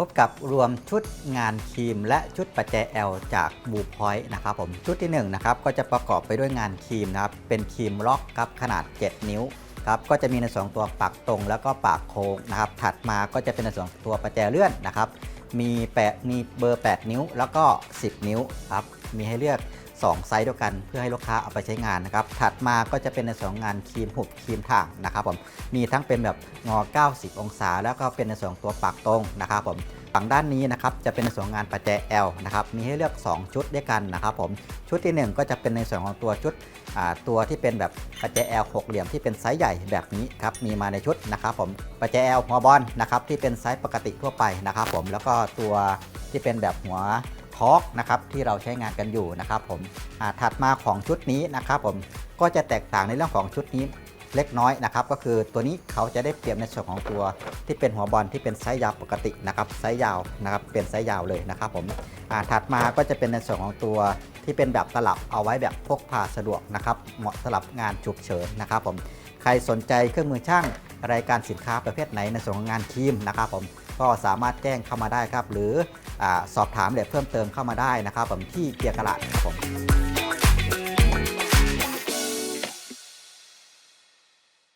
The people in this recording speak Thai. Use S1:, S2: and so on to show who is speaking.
S1: พบกับรวมชุดงานครีมและชุดประแจ L จากบูพอยต์นะครับผมชุดที่1นนะครับก็จะประกอบไปด้วยงานครีมนะครับเป็นครีมล็อกครับขนาด 7 นิ้วครับก็จะมีในสองตัวปากตรงแล้วก็ปากโค้งนะครับถัดมาก็จะเป็นในสองตัวประแจเลื่อนนะครับมีแปะมีเบอร์ 8 นิ้วแล้วก็ 10 นิ้วครับมีให้เลือก 2 ไซส์เดียวกัน เพื่อให้ลูกค้าเอาไปใช้งานนะครับ ถัดมาก็จะเป็นในส่วนงานครีมหุบครีมถ่างนะครับผม มีทั้งเป็นแบบงอ 90 องศา แล้วก็เป็นในส่วนตัวปากตรงนะครับผมฝั่งด้านนี้นะครับจะเป็นในส่วนงานประแจ L นะครับมีให้เลือก 2 ชุดด้วยกันนะครับผมชุดที่ 1 ก็จะเป็นในส่วนของตัวชุดตัวที่เป็นแบบประแจ L หกเหลี่ยมที่เป็นไซส์ใหญ่แบบนี้ครับมีมาในชุดนะครับผมประแจ L หัวบอลนะครับที่เป็นไซส์ปกติทั่วไปนะครับผมแล้วก็ตัวที่เป็นแบบหัว ทอร์กนะครับที่เราใช้งานกันอยู่นะครับผมถัดมาของชุดนี้นะครับผมก็จะแตกต่างในเรื่องของชุดนี้ เล็กน้อยนะครับก็คือตัวนี้เขาจะได้เปรียบในส่วนของตัวที่เป็นหัวบอลที่เป็นไซส์ยาวปกตินะครับไซส์ยาวนะครับเป็นไซส์ยาวเลยนะครับผมอ่าถัดมาก็จะเป็นในส่วนของตัวที่เป็นแบบตลับเอาไว้แบบพกพาสะดวกนะครับเหมาะสำหรับงานฉุกเฉินนะครับผมใครสนใจเครื่องมือช่างรายการสินค้าประเภทไหนในส่วนของงานคีมนะครับผมก็สามารถแจ้งเข้ามาได้ครับ หรืออสอบถามรายละเอียดเพิ่มเติมเข้ามาได้นะครับผมที่เกียร์กระลาดครับผม